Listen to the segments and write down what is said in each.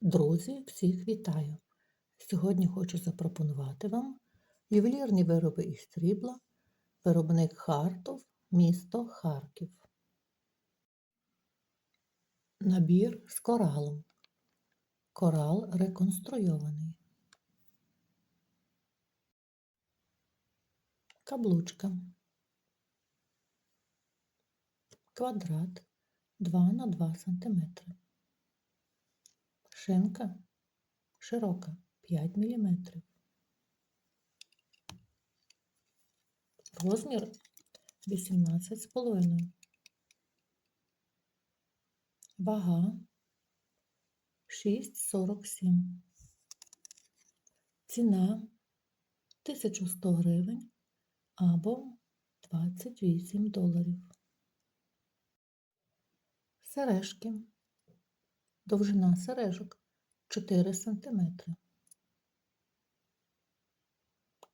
Друзі, всіх вітаю! Сьогодні хочу запропонувати вам ювелірні вироби із срібла, виробник Хартов, місто Харків. Набір з коралом. Корал реконструйований. Каблучка. Квадрат 2 на 2 см. Шинка широка 5 мм. Розмір 18,5. Вага 6,47. Ціна 1100 гривень або 28 доларів. Сережки. Довжина сережок 4 см.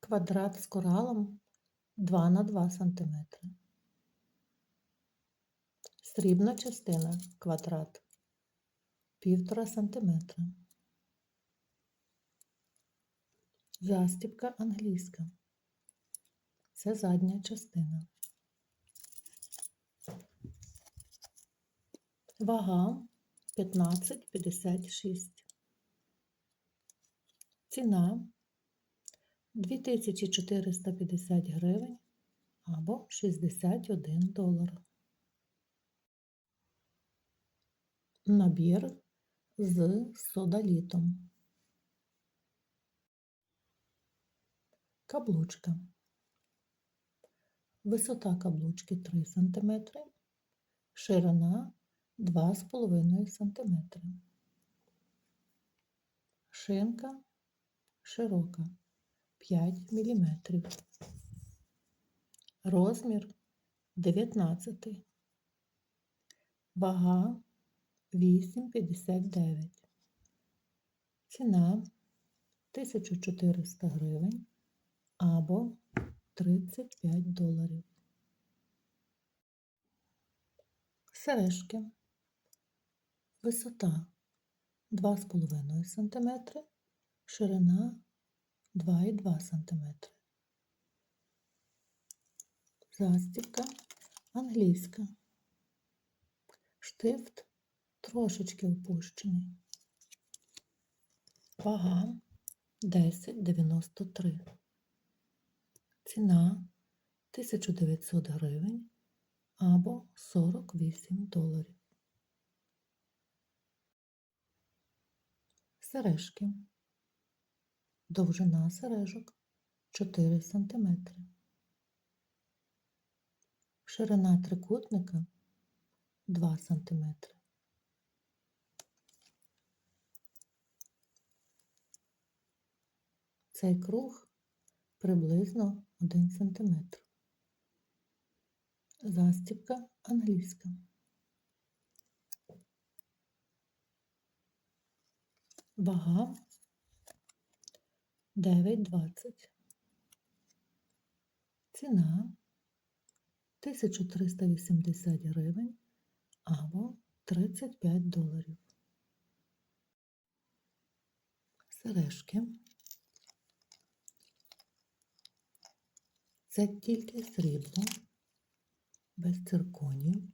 Квадрат з коралом 2 на 2 см. Срібна частина квадрат 1,5 см. Застібка англійська. Це задня частина. Вага 15,56. Ціна 2450 гривень або 61 долар. Набір з содалітом. Каблучка. Висота каблучки 3 см, ширина 2,5 см. Шинка широка 5 мм. Розмір 19. Вага 8,59. Ціна 1400 гривень або 35 доларів. Сережки. Висота 2,5 см, ширина 2,2 см. Застібка англійська. Штифт трошечки опущений. Вага 10,93. Ціна 1900 гривень або 48 доларів. Сережки. Довжина сережок 4 см. Ширина трикутника 2 см. Цей круг приблизно 1 см. Застібка англійська. Вага 9,20. Ціна 1380 гривень або 35 доларів. Сережки. Це тільки срібло, без цирконів.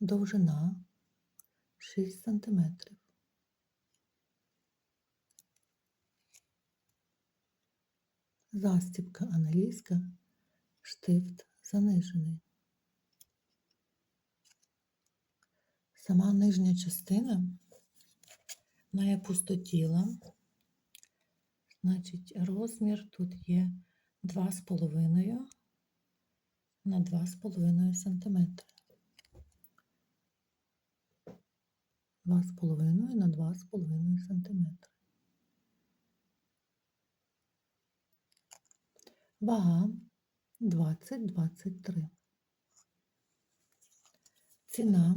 Довжина 6 сантиметрів. Застібка англійська, штифт занижений. Сама нижня частина має пустотіла, значить розмір тут є 2,5 на 2,5 см. 2,5 на 2,5 см. Вага 20-23. Ціна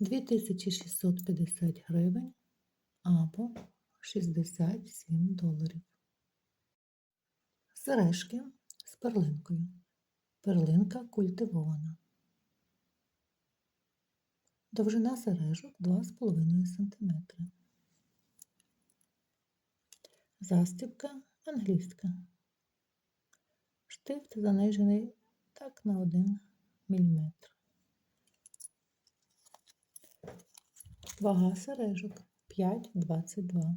2650 гривень або 67 доларів. Сережки з перлинкою. Перлинка культивована. Довжина сережок 2,5 см. Застібка англійська. Штифт занижений так на 1 мм. Вага сережок 5,22.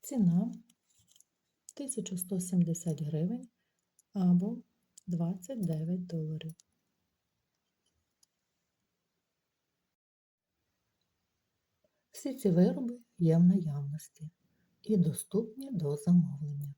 Ціна 1170 гривень або 29 доларів. Всі ці вироби є в наявності і доступні до замовлення.